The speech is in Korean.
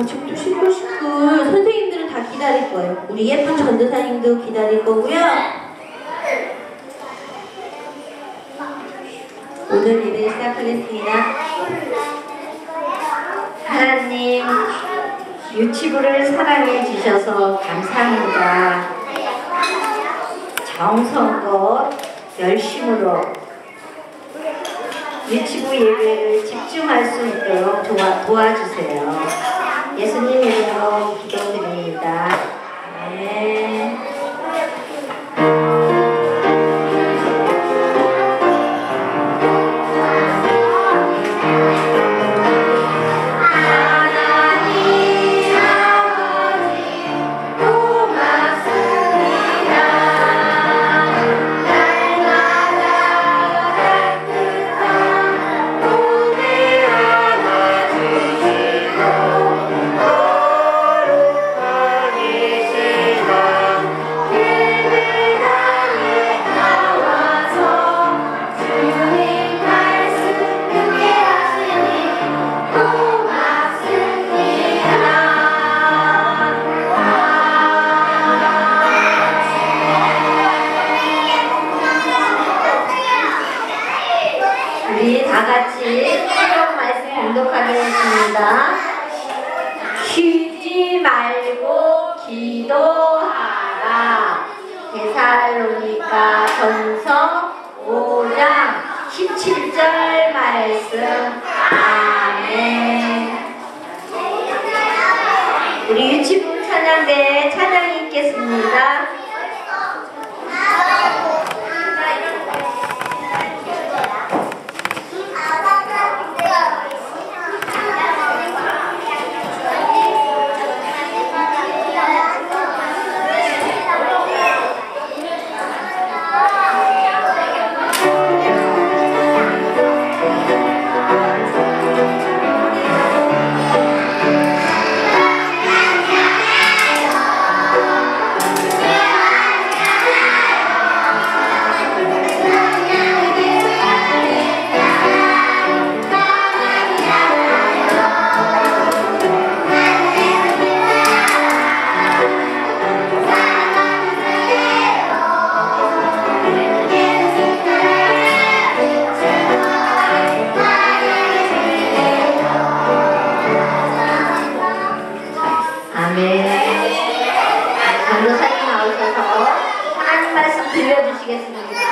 아직도 시끌시끌 선생님들은 다 기다릴 거예요. 우리 예쁜 전도사님도 기다릴 거고요. 오늘 예배 시작하겠습니다. 하나님 유치부를 사랑해 주셔서 감사합니다. 정성껏 열심으로 유치부 예배를 집중할 수 있도록 도와, 도와주세요. 예수님 이름 우리 다 같이 새로운 말씀 공독하겠습니다. 쉬지 말고 기도하라. 데살로니가 전서 5장 17절 말씀. 아멘. 우리 유치부 찬양대 찬양이 있겠습니다. she gets another.